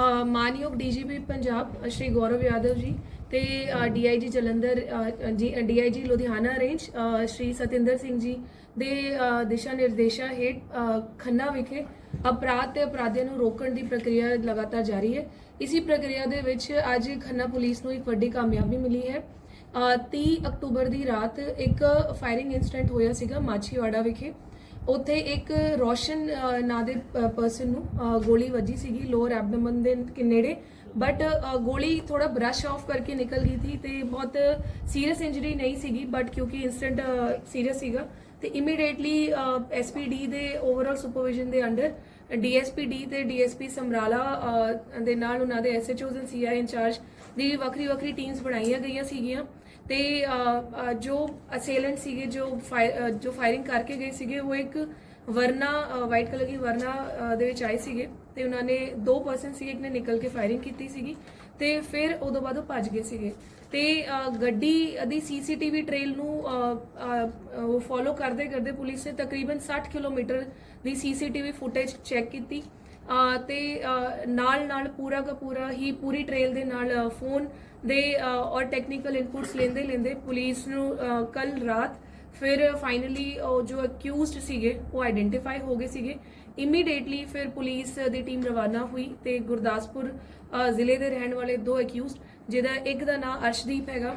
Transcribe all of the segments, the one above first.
ਅ, ਮਾਨਯੋਗ ਡੀਜੀਪੀ ਪੰਜਾਬ ਸ਼੍ਰੀ ਗੌਰਵ ਯਾਦਵ ਜੀ ਤੇ ਡੀਆਈਜੀ ਜਲੰਧਰ ਅ, ਜੀ ਡੀਆਈਜੀ ਲੁਧਿਆਣਾ ਰੇਂਜ ਸ਼੍ਰੀ ਸਤਿੰਦਰ ਸਿੰਘ ਜੀ ਦੇ ਦਿਸ਼ਾ ਨਿਰਦੇਸ਼ਾਂ ਹੇਠ ਖੰਨਾ ਵਿਖੇ ਅਪਰਾਧ ਤੇ ਅਪਰਾਧੀਆਂ ਨੂੰ ਰੋਕਣ ਦੀ ਪ੍ਰਕਿਰਿਆ ਲਗਾਤਾਰ ਜਾਰੀ ਹੈ। ਇਸੀ ਪ੍ਰਕਿਰਿਆ ਦੇ ਵਿੱਚ ਅੱਜ ਖੰਨਾ ਪੁਲਿਸ ਨੂੰ ਇੱਕ ਵੱਡੀ ਕਾਮਯਾਬੀ ਮਿਲੀ ਹੈ। ਅ, 30 ਅਕਤੂਬਰ ਦੀ ਰਾਤ ਇੱਕ ਫਾਇਰਿੰਗ ਇਨਸੀਡੈਂਟ ਹੋਇਆ ਸੀਗਾ ਮਾਛੀਵਾੜਾ ਵਿਖੇ। ਉੱਥੇ ਇੱਕ ਰੋਸ਼ਨ ਨਾਂ ਦੇ ਪਰਸਨ ਨੂੰ ਗੋਲੀ ਵੱਜੀ ਸੀਗੀ ਲੋਅਰ ਐਬਡੋਮਨ ਦੇ ਕਿ ਨੇੜੇ ਬਟ ਗੋਲੀ ਥੋੜਾ ਬ੍ਰਸ਼ ਆਫ ਕਰਕੇ ਨਿਕਲ ਗਈ ਥੀ ਤੇ ਬਹੁਤ ਸੀਰੀਅਸ ਇੰਜਰੀ ਨਹੀਂ ਸੀਗੀ ਬਟ ਕਿਉਂਕਿ ਇਨਸੀਡੈਂਟ ਸੀਰੀਅਸ ਸੀਗਾ ਤੇ ਇਮੀਡੀਏਟਲੀ ਐਸਪੀਡੀ ਦੇ ਓਵਰਆਲ ਸੁਪਰਵਿਜ਼ਨ ਦੇ ਅੰਡਰ ਡੀਐਸਪੀਡੀ ਤੇ ਡੀਐਸਪੀ ਸਮਰਾਲਾ ਦੇ ਨਾਲ ਉਹਨਾਂ ਦੇ ਐਸਐਚਓਜ਼ ਐਂਡ ਸੀਆਈ ਇੰਚਾਰਜ ਦੀ ਵੱਖਰੀ ਵੱਖਰੀ ਟੀਮਸ ਬਣਾਈਆਂ ਗਈਆਂ ਸੀਗੀਆਂ। ਤੇ ਜੋ ਅਸੇਲੈਂਟ ਸੀਗੇ ਜੋ ਫਾਇਰ- ਜੋ ਫਾਇਰਿੰਗ ਕਰਕੇ ਗਏ ਸੀਗੇ ਉਹ ਇੱਕ ਵਰਨਾ ਵਾਈਟ ਕਲਰ ਦੀ ਵਰਨਾ ਦੇ ਵਿੱਚ ਆਏ ਸੀਗੇ ਤੇ ਉਹਨਾਂ ਨੇ ਦੋ ਪਰਸਨ ਸੀਗੇ ਇੱਕ ਨੇ ਨਿਕਲ ਕੇ ਫਾਇਰਿੰਗ ਕੀਤੀ ਸੀਗੀ ਤੇ ਫਿਰ ਉਦੋਂ ਬਾਅਦ ਉਹ ਭੱਜ ਗਏ ਸੀਗੇ। ਤੇ ਗੱਡੀ ਦੀ ਸੀਸੀਟੀਵੀ ਟ੍ਰੇਲ ਨੂੰ ਅ, ਅ, ਉਹ ਫੋਲੋ ਕਰਦੇ ਕਰਦੇ ਪੁਲਿਸ ਨੇ ਤਕਰੀਬਨ 60 ਕਿਲੋਮੀਟਰ ਦੀ ਸੀਸੀਟੀਵੀ ਫੁਟੇਜ ਚੈੱਕ ਕੀਤੀ। ਤੇ ਨਾਲ ਨਾਲ ਪੂਰਾ ਦਾ ਪੂਰਾ ਹੀ ਪੂਰੀ ਟ੍ਰੇਲ ਦੇ ਨਾਲ ਫੋਨ ਦੇ ਔਰ ਟੈਕਨੀਕਲ ਇਨਪੁਟਸ ਲੈਂਦੇ ਲੈਂਦੇ ਪੁਲਿਸ ਨੂੰ ਕੱਲ ਰਾਤ ਫਿਰ ਫਾਈਨਲੀ ਉਹ ਜੋ ਅਕਿਊਜ਼ਡ ਸੀਗੇ, ਉਹ ਆਇਡੈਂਟੀਫਾਈ ਹੋ ਗਏ ਸੀਗੇ। ਇਮੀਡੀਏਟਲੀ ਫਿਰ ਪੁਲਿਸ ਦੀ ਟੀਮ ਰਵਾਨਾ ਹੋਈ ਤੇ ਗੁਰਦਾਸਪੁਰ ਜ਼ਿਲ੍ਹੇ ਦੇ ਰਹਿਣ ਵਾਲੇ ਦੋ ਅਕਿਊਜ਼ਡ ਜਿਹਦਾ ਇੱਕ ਦਾ ਨਾਮ ਅਰਸ਼ਦੀਪ ਹੈਗਾ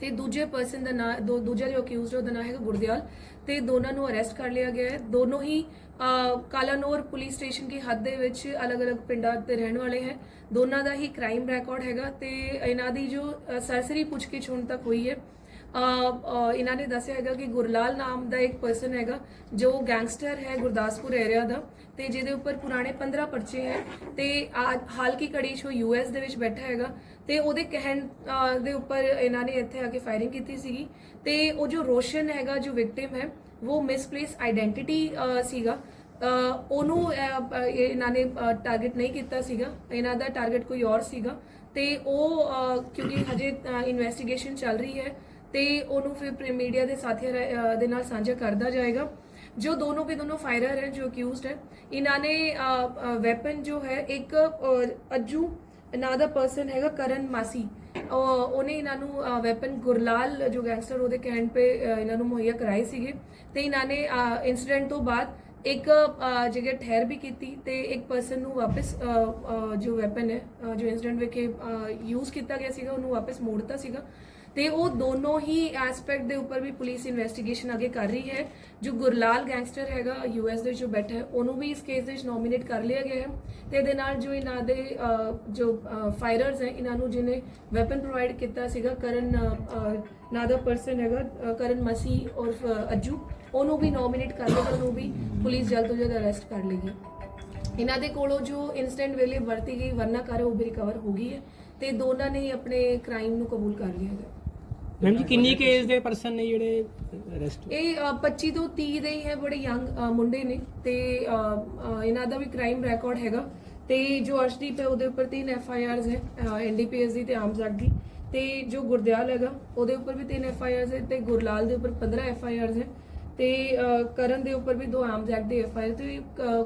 ਤੇ ਦੂਜੇ ਪਰਸਨ ਦਾ ਨਾਂ, ਦੋ, ਦੂਜਾ ਜੋ ਅਕਿਊਜ਼ਡ ਉਹਦਾ ਨਾਮ ਹੈਗਾ ਗੁਰਦਿਆਲ ਤੇ ਦੋਨਾਂ ਨੂੰ ਅਰੈਸਟ ਕਰ ਲਿਆ ਗਿਆ ਹੈ। ਦੋਨੋਂ ਹੀ ਕਾਲਾਨੌਰ ਪੁਲਿਸ ਸਟੇਸ਼ਨ ਦੀ ਹੱਦ ਦੇ ਵਿੱਚ ਅਲੱਗ-ਅਲੱਗ ਪਿੰਡਾਂ ਦੇ ਰਹਿਣ ਵਾਲੇ ਹੈ। ਦੋਨਾਂ ਦਾ ਹੀ ਕ੍ਰਾਈਮ ਰਿਕਾਰਡ ਹੈਗਾ ਤੇ ਇਹਨਾਂ ਦੀ ਜੋ ਸਰਸਰੀ ਪੁੱਛਗਿੱਛ ਹੁਣ ਤੱਕ ਹੋਈ ਹੈ। ਇਹਨਾਂ ਨੇ ਦੱਸਿਆ ਹੈਗਾ ਕਿ ਗੁਰਲਾਲ ਨਾਮ ਦਾ ਇੱਕ ਪਰਸਨ ਹੈਗਾ, ਜੋ ਗੈਂਗਸਟਰ ਹੈ ਗੁਰਦਾਸਪੁਰ ਏਰੀਆ ਦਾ ਤੇ ਜਿਹਦੇ ਉੱਪਰ ਪੁਰਾਣੇ 15 ਪਰਚੇ ਹੈ ਤੇ ਆ- ਹਾਲ ਕੀ ਕੜੀ 'ਚ ਉਹ ਯੂਐਸ ਦੇ ਵਿੱਚ ਬੈਠਾ ਹੈਗਾ ਤੇ ਉਹਦੇ ਕਹਿਣ ਦੇ ਉੱਪਰ ਇਹਨਾਂ ਨੇ ਇੱਥੇ ਆ ਕੇ ਫਾਇਰਿੰਗ ਕੀਤੀ ਸੀਗੀ ਤੇ ਉਹ ਜੋ ਰੋਸ਼ਨ ਹੈਗਾ, ਜੋ ਵਿਕਟਿਮ ਹੈ, ਉਹ ਮਿਸਪਲੇਸ ਆਇਡੈਂਟੀਟੀ ਸੀਗਾ। ਉਹਨੂੰ ਇਹਨਾਂ ਨੇ ਟਾਰਗੇਟ ਨਹੀਂ ਕੀਤਾ ਸੀਗਾ। ਇਹਨਾਂ ਦਾ ਟਾਰਗੇਟ ਕੋਈ ਹੋਰ ਸੀਗਾ ਤੇ ਉਹ ਕਿਉਂਕਿ ਹਜੇ ਇਨਵੈਸਟੀਗੇਸ਼ਨ ਚੱਲ ਰਹੀ ਹੈ ਤੇ ਉਹਨੂੰ ਫਿਰ ਮੀਡੀਆ ਦੇ ਸਾਥੀਆਂ ਰਾ- ਦੇ ਨਾਲ ਸਾਂਝਾ ਕਰਦਾ ਜਾਏਗਾ। ਜੋ ਦੋਨੋਂ ਕੇ ਦੋਨੋਂ ਫਾਇਰਰ ਹੈ ਜੋ ਅਕਿਊਜ਼ਡ ਹੈ। ਇਹਨਾਂ ਨੇ ਵੈਪਨ ਜੋ ਹੈ ਇੱਕ ਅ, ਨਾਂ ਦਾ ਪਰਸਨ ਹੈਗਾ ਕਰਨ ਮਾਸੀ। ਉਹਨੇ ਇਹਨਾਂ ਨੂੰ ਵੈਪਨ ਗੁਰਲਾਲ ਜੋ ਗੈਂਗਸਟਰ ਉਹਦੇ ਕਹਿਣ ਤੇ ਇਹਨਾਂ ਨੂੰ ਮੁਹੱਈਆ ਕਰਾਏ ਸੀਗੇ। ਤੇ ਇਹਨਾਂ ਨੇ ਇਨਸੀਡੈਂਟ ਤੋਂ ਬਾਅਦ ਇੱਕ ਜਗ੍ਹਾ ਠਹਿਰ ਵੀ ਕੀਤੀ ਤੇ ਇੱਕ ਪਰਸਨ ਨੂੰ ਵਾਪਸ ਜੋ ਵੈਪਨ ਹੈ ਜੋ ਇਨਸੀਡੈਂਟ ਵਿਖੇ ਯੂਜ਼ ਕੀਤਾ ਗਿਆ ਸੀਗਾ ਉਹਨੂੰ ਵਾਪਸ ਮੋੜਤਾ ਸੀਗਾ। ਤੇ ਉਹ ਦੋਨੋਂ ਹੀ ਐਸਪੈਕਟ ਦੇ ਉੱਪਰ ਵੀ ਪੁਲਿਸ ਇਨਵੈਸਟੀਗੇਸ਼ਨ ਅੱਗੇ ਕਰ ਰਹੀ ਹੈ। ਜੋ ਗੁਰਲਾਲ ਗੈਂਗਸਟਰ ਹੈਗਾ ਯੂਐਸ ਦੇ ਵਿੱਚ ਜੋ ਬੈਠਾ ਹੈ ਉਹਨੂੰ ਵੀ ਇਸ ਕੇਸ ਦੇ ਵਿੱਚ ਨੋਮੀਨੇਟ ਕਰ ਲਿਆ ਗਿਆ ਹੈ। ਤੇ ਇਹਦੇ ਨਾਲ ਜੋ ਇਹਨਾਂ ਦੇ ਜੋ ਫਾਇਰਰਸ ਹੈ ਇਹਨਾਂ ਨੂੰ ਜਿਹਨੇ ਵੈਪਨ ਪ੍ਰੋਵਾਈਡ ਕੀਤਾ ਸੀਗਾ ਕਰਨ ਅ, ਨਾਂ ਦਾ ਪਰਸਨ ਹੈਗਾ ਕਰਨ ਮਸੀ ਔਰ ਅੱਜੂ ਉਹਨੂੰ ਵੀ ਨੋਮੀਨੇਟ ਕਰ ਲਿਆ ਉਹਨੂੰ ਵੀ ਪੁਲਿਸ ਜਲਦ ਤੋਂ ਜਲਦ ਅਰੈਸਟ ਕਰ ਲੇਗੀ ਇਹਨਾਂ ਦੇ ਕੋਲੋਂ ਜੋ ਇਨਸੀਡੈਂਟ ਵੇਲੇ ਵਰਤੀ ਗਈ ਵਰਨਾਕਾਰ ਉਹ ਵੀ ਰਿਕਵਰ ਹੋ ਗਈ ਹੈ ਤੇ ਦੋਨਾਂ ਨੇ ਹੀ ਆਪਣੇ ਕ੍ਰਾਈਮ ਨੂੰ ਕਬੂਲ ਕਰ ਲਿਆ ਹੈ। ਮੈਮ ਜੀ ਕਿੰਨੀ ਕੇਸ ਦੇ ਪਰਸਨ ਨੇ ਜਿਹੜੇ ਅਰੈਸਟ ਇਹ ਅ, 25 ਤੋਂ 30 ਦੇ ਹੀ ਹੈ ਬੜੇ ਯੰਗ ਮੁੰਡੇ ਨੇ ਤੇ ਅ, ਅ, ਇਹਨਾਂ ਦਾ ਵੀ ਕ੍ਰਾਈਮ ਰਿਕਾਰਡ ਹੈਗਾ ਤੇ ਜੋ ਅਰਸ਼ਦੀਪ ਹੈ ਉਹਦੇ ਉੱਪਰ ਤਿੰਨ ਐਫ ਆਈ ਆਰਸ ਹੈ ਐਨਡੀਪੀਐਸ ਦੀ ਤੇ ਆਰਮਸ ਐਕਟ ਦੀ ਤੇ ਜੋ ਗੁਰਦਿਆਲ ਹੈਗਾ ਉਹਦੇ ਉੱਪਰ ਵੀ ਤਿੰਨ ਐਫ ਆਈ ਆਰਸ ਹੈ ਤੇ ਗੁਰਲਾਲ ਦੇ ਉੱਪਰ 15 ਐਫ ਆਈ ਆਰਸ ਹੈ ਤੇ ਅ, ਕਰਨ ਦੇ ਉੱਪਰ ਵੀ ਦੋ ਆਰਮਸ ਐਕਟ ਦੇ ਐਫ ਆਈ ਆਰ ਤੇ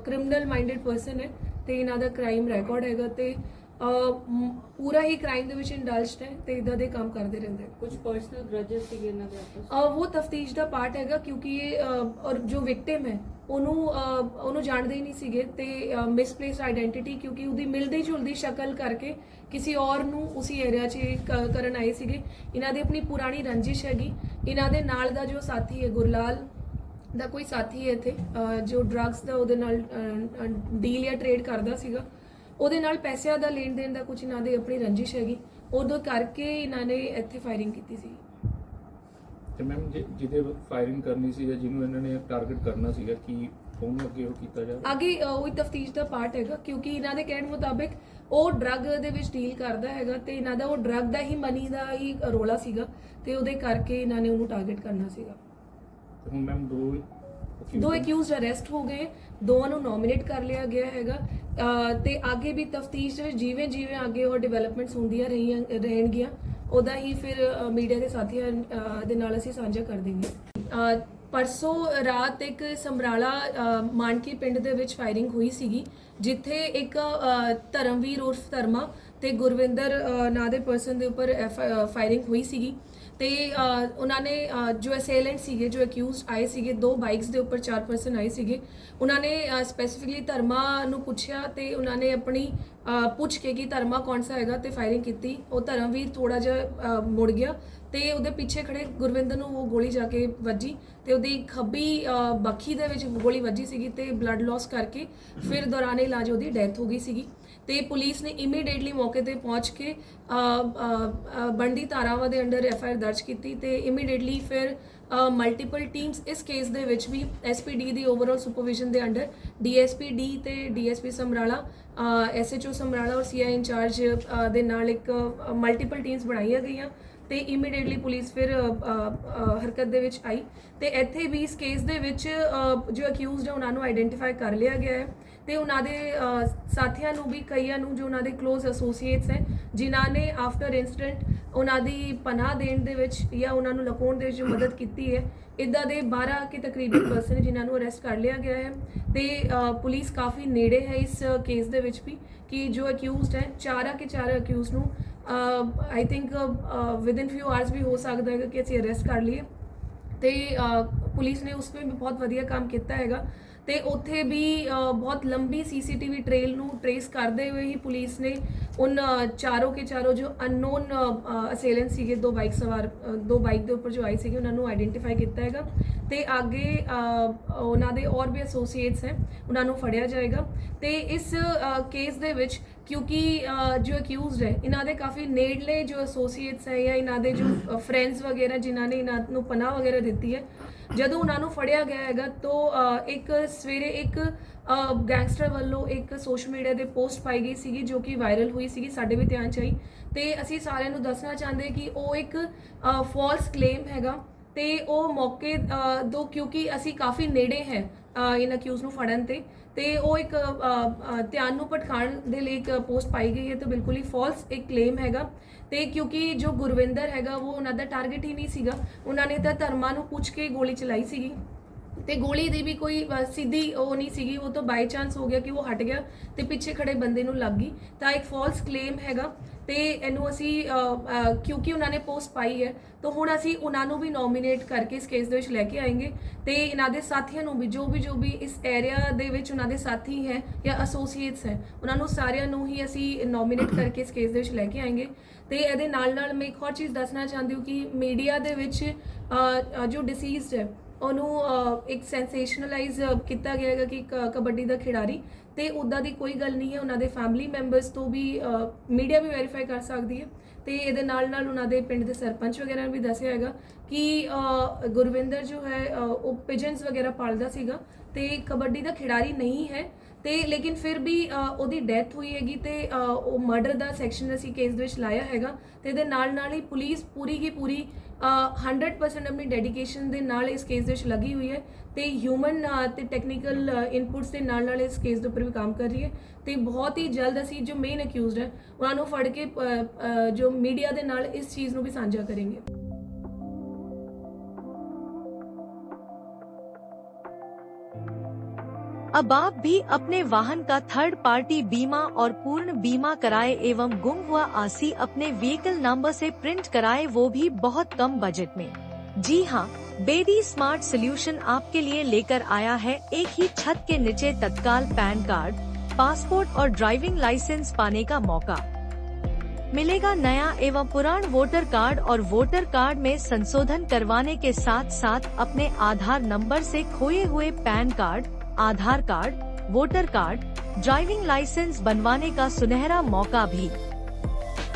ਕ੍ਰਿਮੀਨਲ ਮਾਈਂਡਡ ਪਰਸਨ ਹੈ ਤੇ ਇਹਨਾਂ ਦਾ ਕ੍ਰਾਈਮ ਰਿਕਾਰਡ ਹੈਗਾ ਤੇ ਪੂਰਾ ਹੀ ਕ੍ਰਾਈਮ ਦੇ ਵਿੱਚ ਇੰਡਲਜਡ ਹੈ ਤੇ ਇਦਾਂ ਦੇ ਕੰਮ ਕਰਦੇ ਰਹਿੰਦੇ ਕੁਝ ਪਰਸਨਲ ਗ੍ਰਜਸ ਸੀਗੇ ਇਹਨਾਂ ਦੇ ਆਪਸ ਅ, ਉਹ ਤਫਤੀਸ਼ ਦਾ ਪਾਰਟ ਹੈਗਾ ਕਿਉਂਕਿ ਇਹ ਅ, ਔਰ ਜੋ ਵਿਕਟਿਮ ਹੈ ਉਹਨੂੰ ਅ, ਉਹਨੂੰ ਜਾਣਦੇ ਹੀ ਨਹੀਂ ਸੀਗੇ ਤੇ ਮਿਸਪਲੇਸਡ ਆਇਡੈਂਟੀਟੀ ਕਿਉਂਕਿ ਉਹਦੀ ਮਿਲਦੀ ਜੁਲਦੀ ਸ਼ਕਲ ਕਰਕੇ ਕਿਸੇ ਔਰ ਨੂੰ ਉਸੇ ਏਰੀਆ 'ਚ ਕ- ਕਰਨ ਆਏ ਸੀਗੇ। ਇਹਨਾਂ ਦੀ ਆਪਣੀ ਪੁਰਾਣੀ ਰੰਜਿਸ਼ ਹੈਗੀ। ਇਹਨਾਂ ਦੇ ਨਾਲ ਦਾ ਜੋ ਸਾਥੀ ਹੈ ਗੁਰਲਾਲ ਦਾ ਕੋਈ ਸਾਥੀ ਹੈ ਇੱਥੇ ਅ, ਜੋ ਡਰੱਗਸ ਦਾ ਉਹਦੇ ਨਾਲ ਡੀਲ ਜਾਂ ਟ੍ਰੇਡ ਕਰਦਾ ਸੀਗਾ ਉਹਦੇ ਨਾਲ ਪੈਸਿਆਂ ਦਾ ਲੈਣ ਦੇਣ ਦਾ ਕੁਝ ਇਹਨਾਂ ਦੇ ਆਪਣੀ ਰੰਜਿਸ਼ ਹੈਗੀ। ਉਦੋਂ ਕਰਕੇ ਇਹਨਾਂ ਨੇ ਇੱਥੇ ਫਾਇਰਿੰਗ ਕੀਤੀ ਸੀ। ਤੇ ਮੈਮ ਜਿਹਦੇ ਫਾਇਰਿੰਗ ਕਰਨੀ ਸੀ ਜਾਂ ਜਿਹਨੂੰ ਇਹਨਾਂ ਨੇ ਟਾਰਗੇਟ ਕਰਨਾ ਸੀਗਾ ਕਿ ਉਹਨੂੰ ਅੱਗੇ ਉਹ ਕੀਤਾ ਜਾਵੇ ਅੱਗੇ ਉਹ ਤਫਤੀਸ਼ ਦਾ ਪਾਰਟ ਹੈਗਾ ਕਿਉਂਕਿ ਇਹਨਾਂ ਦੇ ਕਹਿਣ ਮੁਤਾਬਿਕ ਉਹ ਡਰੱਗ ਦੇ ਵਿੱਚ ਡੀਲ ਕਰਦਾ ਹੈਗਾ ਤੇ ਇਹਨਾਂ ਦਾ ਉਹ ਡਰੱਗ ਦਾ ਹੀ ਮਨੀ ਦਾ ਹੀ ਰੋਲਾ ਸੀਗਾ ਤੇ ਉਹਦੇ ਕਰਕੇ ਇਹਨਾਂ ਨੇ ਉਹਨੂੰ ਟਾਰਗੇਟ ਕਰਨਾ ਸੀਗਾ। ਤੇ ਹੁਣ ਮੈਮ ਦੋ ਦੋ। ਅਕਿਊਜ਼ਡ ਅਰੈਸਟ ਹੋ ਗਏ ਦੋਵਾਂ ਨੂੰ ਨੋਮੀਨੇਟ ਕਰ ਲਿਆ ਗਿਆ ਹੈਗਾ। ਤੇ ਅੱਗੇ ਵੀ ਤਫਤੀਸ਼ ਜਿਵੇਂ ਜਿਵੇਂ ਅੱਗੇ ਉਹ ਡਿਵੈਲਪਮੈਂਟਸ ਹੁੰਦੀਆਂ ਰਹੀਆਂ ਰਹਿਣਗੀਆਂ ਉਹਦਾ ਹੀ ਫਿਰ ਮੀਡੀਆ ਦੇ ਸਾਥੀਆਂ ਦੇ ਨਾਲ ਅਸੀਂ ਸਾਂਝਾ ਕਰ ਦੇਵਾਂਗੇ ਪਰਸੋਂ ਰਾਤ ਇੱਕ ਸਮਰਾਲਾ ਮਾਨਕੀ ਪਿੰਡ ਦੇ ਵਿੱਚ ਫਾਇਰਿੰਗ ਹੋਈ ਸੀਗੀ ਜਿੱਥੇ ਇੱਕ ਧਰਮਵੀਰ ਉਰਫ ਧਰਮਾ ਤੇ ਗੁਰਵਿੰਦਰ ਨਾਂ ਦੇ ਪਰਸਨ ਦੇ ਉੱਪਰ ਫਾਇਰਿੰਗ ਹੋਈ ਸੀਗੀ। ਤੇ ਉਹਨਾਂ ਨੇ ਜੋ ਅਸੇਲੈਂਟ ਸੀਗੇ ਜੋ ਅਕਿਊਜ਼ਡ ਆਏ ਸੀਗੇ ਦੋ ਬਾਈਕਸ ਦੇ ਉੱਪਰ ਚਾਰ ਪਰਸਨ ਆਏ ਸੀਗੇ ਉਹਨਾਂ ਨੇ ਸਪੈਸੀਫਿਕਲੀ ਧਰਮਾ ਨੂੰ ਪੁੱਛਿਆ ਤੇ ਉਹਨਾਂ ਨੇ ਆਪਣੀ ਪੁੱਛ ਕੇ ਕਿ ਧਰਮਾ ਕੌਣ ਸਾ ਹੈਗਾ ਤੇ ਫਾਇਰਿੰਗ ਕੀਤੀ। ਉਹ ਧਰਮਵੀਰ ਥੋੜਾ ਜਿਹਾ ਮੁੜ ਗਿਆ ਤੇ ਉਹਦੇ ਪਿੱਛੇ ਖੜੇ ਗੁਰਵਿੰਦਰ ਨੂੰ ਉਹ ਗੋਲੀ ਜਾ ਕੇ ਵੱਜੀ ਤੇ ਉਹਦੀ ਖੱਬੀ ਅ, ਬੱਖੀ ਦੇ ਵਿੱਚ ਗੋਲੀ ਵੱਜੀ ਸੀਗੀ ਤੇ ਬਲੱਡ ਲਾਸ ਕਰਕੇ ਫਿਰ ਦੌਰਾਨ ਇਲਾਜ ਉਹਦੀ ਡੈਥ ਹੋ ਗਈ ਸੀਗੀ। ਤੇ ਪੁਲਿਸ ਨੇ ਇਮੀਡੀਏਟਲੀ ਮੌਕੇ ਤੇ ਪਹੁੰਚ ਕੇ ਅ, ਬਣਦੀ ਧਾਰਾਵਾਂ ਦੇ ਅੰਡਰ ਐਫ ਆਈ ਆਰ ਦਰਜ ਕੀਤੀ ਤੇ ਇਮੀਡੀਏਟਲੀ ਫਿਰ ਮਲਟੀਪਲ ਟੀਮਸ ਇਸ ਕੇਸ ਦੇ ਵਿੱਚ ਵੀ ਐਸਪੀਡੀ ਦੀ ਓਵਰਆਲ ਸੁਪਰਵਿਜ਼ਨ ਦੇ ਅੰਡਰ ਡੀਐਸਪੀ ਡੀ ਤੇ ਡੀਐਸਪੀ ਸਮਰਾਲਾ ਐਸਐਚਓ ਸਮਰਾਲਾ ਔਰ ਸੀਆਈ ਇੰਚਾਰਜ ਦੇ ਨਾਲ ਇੱਕ ਮਲਟੀਪਲ ਟੀਮਸ ਬਣਾਈਆਂ ਗਈਆਂ। ਤੇ ਇਮੀਡੀਏਟਲੀ ਪੁਲਿਸ ਫਿਰ ਹਰਕਤ ਦੇ ਵਿੱਚ ਆਈ। ਤੇ ਇੱਥੇ ਵੀ ਇਸ ਕੇਸ ਦੇ ਵਿੱਚ ਜੋ ਅਕਿਊਜ਼ਡ ਹੈ, ਉਹਨਾਂ ਨੂੰ ਆਈਡੈਂਟੀਫਾਈ ਕਰ ਲਿਆ ਗਿਆ ਹੈ। ਤੇ ਉਹਨਾਂ ਦੇ ਸਾਥੀਆਂ ਨੂੰ ਵੀ, ਕਈਆਂ ਨੂੰ ਜੋ ਉਹਨਾਂ ਦੇ ক্লোਜ਼ ਐਸੋਸੀਏਟਸ ਹੈ, ਜਿਨ੍ਹਾਂ ਨੇ ਆਫਟਰ ਇਨਸੀਡੈਂਟ ਉਹਨਾਂ ਦੀ ਪਨਾਹ ਦੇਣ ਦੇ ਵਿੱਚ ਜਾਂ ਉਹਨਾਂ ਨੂੰ ਲਕਾਉਣ ਦੇ ਵਿੱਚ ਜੋ ਮਦਦ ਕੀਤੀ ਹੈ, ਇਦਾਂ ਦੇ 12 ਕੇ ਤਕਰੀਬਨ ਪਰਸਨ ਜਿਨ੍ਹਾਂ ਨੂੰ ਅਰੈਸਟ ਕਰ ਲਿਆ ਗਿਆ ਹੈ। ਤੇ ਪੁਲਿਸ ਕਾਫੀ ਨੇੜੇ ਹੈ ਇਸ ਕੇਸ ਦੇ ਵਿੱਚ ਵੀ, ਕਿ ਜੋ ਅਕਿਊਜ਼ਡ ਹੈ, ਚਾਰਾ ਕੇ ਚਾਰ ਅਕਿਊਜ਼ ਨੂੰ I think within few hours ਵੀ ਹੋ ਸਕਦਾ ਹੈ ਕਿ ਅਸੀਂ ਅਰੈਸਟ ਕਰ ਲਈਏ। ਤੇ ਪੁਲਿਸ ਨੇ ਉਸ 'ਤੇ ਵੀ ਬਹੁਤ ਵਧੀਆ ਕੰਮ ਕੀਤਾ ਹੈਗਾ। ਤੇ ਉੱਥੇ ਵੀ ਬਹੁਤ ਲੰਬੀ ਸੀਸੀਟੀਵੀ ਟ੍ਰੇਲ ਨੂੰ ਟਰੇਸ ਕਰਦੇ ਹੋਏ ਹੀ ਪੁਲਿਸ ਨੇ ਉਨ ਚਾਰੋਂ ਕੇ ਚਾਰੋਂ ਜੋ ਅਨਨੋਨ ਅਸੇਲੈਂਟ ਸੀਗੇ, ਦੋ ਬਾਈਕ ਸਵਾਰ ਦੋ ਬਾਈਕ ਦੇ ਉੱਪਰ ਜੋ ਆਏ ਸੀਗੇ, ਉਹਨਾਂ ਨੂੰ ਆਈਡੈਂਟੀਫਾਈ ਕੀਤਾ ਹੈਗਾ। ਤੇ ਅੱਗੇ ਉਹਨਾਂ ਦੇ ਔਰ ਵੀ ਐਸੋਸੀਏਟਸ ਹੈ, ਉਹਨਾਂ ਨੂੰ ਫੜਿਆ ਜਾਏਗਾ। ਤੇ ਇਸ ਕੇਸ ਦੇ ਵਿੱਚ ਕਿਉਂਕਿ ਜੋ ਅਕਿਊਜ਼ਡ ਹੈ, ਇਹਨਾਂ ਦੇ ਕਾਫੀ ਨੇੜਲੇ ਜੋ ਐਸੋਸੀਏਟਸ ਹੈ ਜਾਂ ਇਹਨਾਂ ਦੇ ਜੋ ਫਰੈਂਡਸ ਵਗੈਰਾ ਜਿਨ੍ਹਾਂ ਨੇ ਇਹਨਾਂ ਨੂੰ ਪਨਾਹ ਵਗੈਰਾ ਦਿੱਤੀ ਹੈ, ਜਦੋਂ ਉਹਨਾਂ ਨੂੰ ਫੜਿਆ ਗਿਆ ਹੈਗਾ, ਤਾਂ ਇੱਕ ਸਵੇਰੇ ਇੱਕ ਗੈਂਗਸਟਰ ਵੱਲੋਂ ਇੱਕ ਸੋਸ਼ਲ ਮੀਡੀਆ ਤੇ ਪੋਸਟ ਪਾਈ ਗਈ ਸੀਗੀ, ਜੋ ਕਿ ਵਾਇਰਲ ਹੋਈ ਸੀਗੀ, ਸਾਡੇ ਵੀ ਧਿਆਨ ਚ ਆਈ। ਤੇ ਅਸੀਂ ਸਾਰਿਆਂ ਨੂੰ ਦੱਸਣਾ ਚਾਹੁੰਦੇ ਕਿ ਉਹ ਇੱਕ ਫਾਲਸ ਕਲੇਮ ਹੈਗਾ। ਤੇ ਉਹ ਮੌਕੇ ਅ, ਦੋ ਕਿਉਂਕਿ ਅਸੀਂ ਕਾਫੀ ਨੇੜੇ ਹੈ ਅ, ਇਹਨਾਂ ਅਕਿਊਜ਼ ਨੂੰ ਫੜਨ ਤੇ ਤੇ ਉਹ ਇੱਕ ਧਿਆਨ ਨੂੰ ਭਟਕਾਉਣ ਦੇ ਲਈ ਇੱਕ ਪੋਸਟ ਪਾਈ ਗਈ ਹੈ ਤਾਂ ਬਿਲਕੁਲ ਹੀ ਫਾਲਸ ਇੱਕ ਕਲੇਮ ਹੈਗਾ। ਤੇ ਕਿਉਂਕਿ ਜੋ ਗੁਰਵਿੰਦਰ ਹੈਗਾ ਉਹ ਉਹਨਾਂ ਦਾ ਟਾਰਗੇਟ ਹੀ ਨਹੀਂ ਸੀਗਾ। ਉਹਨਾਂ ਨੇ ਤਾਂ ਧਰਮਾ ਨੂੰ ਪੁੱਛ ਕੇ ਗੋਲੀ ਚਲਾਈ ਸੀਗੀ। ਤੇ ਗੋਲੀ ਦੀ ਵੀ ਕੋਈ ਸਿੱਧੀ ਉਹ ਨਹੀਂ ਸੀਗੀ, ਉਹ ਤਾਂ ਬਾਈ ਚਾਂਸ ਹੋ ਗਿਆ ਕਿ ਉਹ ਹਟ ਗਿਆ ਤੇ ਪਿੱਛੇ ਖੜੇ ਬੰਦੇ ਨੂੰ ਲੱਗ ਗਈ। ਤਾਂ ਇੱਕ ਫਾਲਸ ਕਲੇਮ ਹੈਗਾ ਤੇ ਇਹਨੂੰ ਅਸੀਂ ਕਿਉਂਕਿ ਉਹਨਾਂ ਨੇ ਪੋਸਟ ਪਾਈ ਹੈ, ਤਾਂ ਹੁਣ ਅਸੀਂ ਉਹਨਾਂ ਨੂੰ ਵੀ ਨੋਮੀਨੇਟ ਕਰਕੇ ਇਸ ਕੇਸ ਦੇ ਵਿੱਚ ਲੈ ਕੇ ਆਏਗੇ ਤੇ ਇਹਨਾਂ ਦੇ ਸਾਥੀਆਂ ਨੂੰ ਵੀ, ਜੋ ਵੀ ਜੋ ਵੀ ਇਸ ਏਰੀਆ ਦੇ ਵਿੱਚ ਉਹਨਾਂ ਦੇ ਸਾਥੀ ਹੈ ਜਾਂ ਐਸੋਸੀਏਟਸ ਹੈ, ਉਹਨਾਂ ਨੂੰ ਸਾਰਿਆਂ ਨੂੰ ਹੀ ਅਸੀਂ ਨੋਮੀਨੇਟ ਕਰਕੇ ਇਸ ਕੇਸ ਦੇ ਵਿੱਚ ਲੈ ਕੇ ਆਏਗੇ। ਤੇ ਇਹਦੇ ਨਾਲ ਨਾਲ ਮੈਂ ਇੱਕ ਹੋਰ ਚੀਜ਼ ਦੱਸਣਾ ਚਾਹੁੰਦੀ ਹਾਂ ਕਿ ਮੀਡੀਆ ਦੇ ਵਿੱਚ ਜੋ ਡਿਸੀਜ਼ਡ ਹੈ ਉਹਨੂੰ ਇੱਕ ਸੈਂਸੇਸ਼ਨਲਾਈਜ਼ ਕੀਤਾ ਗਿਆ ਹੈਗਾ ਕਿ ਕਬੱਡੀ ਦਾ ਖਿਡਾਰੀ। ਤੇ ਉਦਾਂ ਦੀ ਕੋਈ ਗੱਲ ਨਹੀਂ ਹੈ, ਉਹਨਾਂ ਦੇ ਫੈਮਿਲੀ ਮੈਂਬਰਸ ਤੋਂ ਵੀ ਮੀਡੀਆ ਵੀ ਵੈਰੀਫਾਈ ਕਰ ਸਕਦੀ ਹੈ। ਤੇ ਇਹਦੇ ਨਾਲ ਨਾਲ ਉਹਨਾਂ ਦੇ ਪਿੰਡ ਦੇ ਸਰਪੰਚ ਵਗੈਰਾ ਨੇ ਵੀ ਦੱਸਿਆ ਹੈਗਾ ਕਿ ਗੁਰਵਿੰਦਰ ਜੋ ਹੈ ਉਹ ਪਿਜਨਸ ਵਗੈਰਾ ਪਾਲਦਾ ਸੀਗਾ ਤੇ ਕਬੱਡੀ ਦਾ ਖਿਡਾਰੀ ਨਹੀਂ ਹੈ। ਤੇ ਲੇਕਿਨ ਫਿਰ ਵੀ ਉਹਦੀ ਡੈਥ ਹੋਈ ਹੈਗੀ ਤੇ ਉਹ ਮਰਡਰ ਦਾ ਸੈਕਸ਼ਨ ਅਸੀਂ ਕੇਸ ਦੇ ਵਿੱਚ ਲਾਇਆ ਹੈਗਾ। ਤੇ ਇਹਦੇ ਨਾਲ ਨਾਲ ਹੀ ਪੁਲਿਸ ਪੂਰੀ ਕੀ ਪੂਰੀ 100% ਆਪਣੀ ਡੈਡੀਕੇਸ਼ਨ ਦੇ ਨਾਲ ਇਸ ਕੇਸ ਦੇ ਵਿੱਚ ਲੱਗੀ ਹੋਈ ਹੈ ਤੇ ਹਿਊਮਨ ਤੇ ਟੈਕਨੀਕਲ ਇਨਪੁਟਸ ਦੇ ਨਾਲ ਨਾਲ ਇਸ ਕੇਸ ਦੇ ਉੱਪਰ ਵੀ ਕੰਮ ਕਰ ਰਹੀ ਹੈ ਤੇ ਬਹੁਤ ਹੀ ਜਲਦ ਅਸੀਂ ਜੋ ਮੇਨ ਅਕਿਊਜ਼ਡ ਹੈ, ਉਹਨਾਂ ਨੂੰ ਫੜ ਕੇ ਜੋ ਮੀਡੀਆ ਦੇ ਨਾਲ ਇਸ ਚੀਜ਼ ਨੂੰ ਵੀ ਸਾਂਝਾ ਕਰਾਂਗੇ। अब आप भी अपने वाहन का थर्ड पार्टी बीमा और पूर्ण बीमा कराए एवं गुम हुआ आसी अपने व्हीकल नंबर से प्रिंट कराए, वो भी बहुत कम बजट में। जी हाँ बेदी स्मार्ट सोल्यूशन आपके लिए लेकर आया है एक ही छत के नीचे तत्काल पैन कार्ड पासपोर्ट और ड्राइविंग लाइसेंस पाने का मौका। मिलेगा नया एवं पुरान वोटर कार्ड और वोटर कार्ड में संशोधन करवाने के साथ साथ अपने आधार नंबर से खोए हुए PAN card Aadhaar card, voter card, driving licence बनवाने का सुनहरा मौका भी।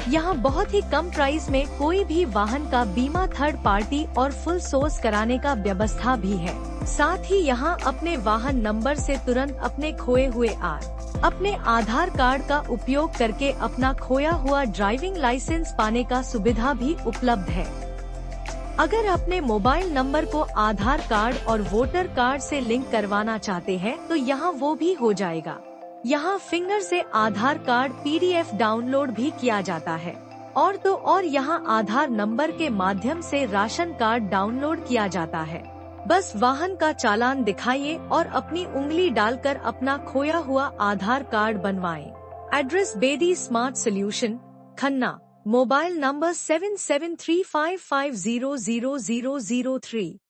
यहाँ बहुत ही कम प्राइस में कोई भी वाहन का बीमा थर्ड पार्टी और फुल सोर्स कराने का व्यवस्था भी है। साथ ही यहाँ अपने वाहन नंबर से तुरंत अपने खोए हुए आर, अपने आधार कार्ड का उपयोग करके अपना खोया हुआ ड्राइविंग लाइसेंस पाने का सुविधा भी उपलब्ध है। अगर अपने मोबाइल नंबर को आधार कार्ड और वोटर कार्ड से लिंक करवाना चाहते हैं तो यहाँ वो भी हो जाएगा। यहाँ फिंगर से आधार कार्ड पीडीएफ डाउनलोड भी किया जाता है। और तो और यहाँ आधार नंबर के माध्यम से राशन कार्ड डाउनलोड किया जाता है। बस वाहन का चालान दिखाइए और अपनी उंगली डालकर अपना खोया हुआ आधार कार्ड बनवाएँ। Address Bedi smart solution, Khanna. Mobile number 7735500003.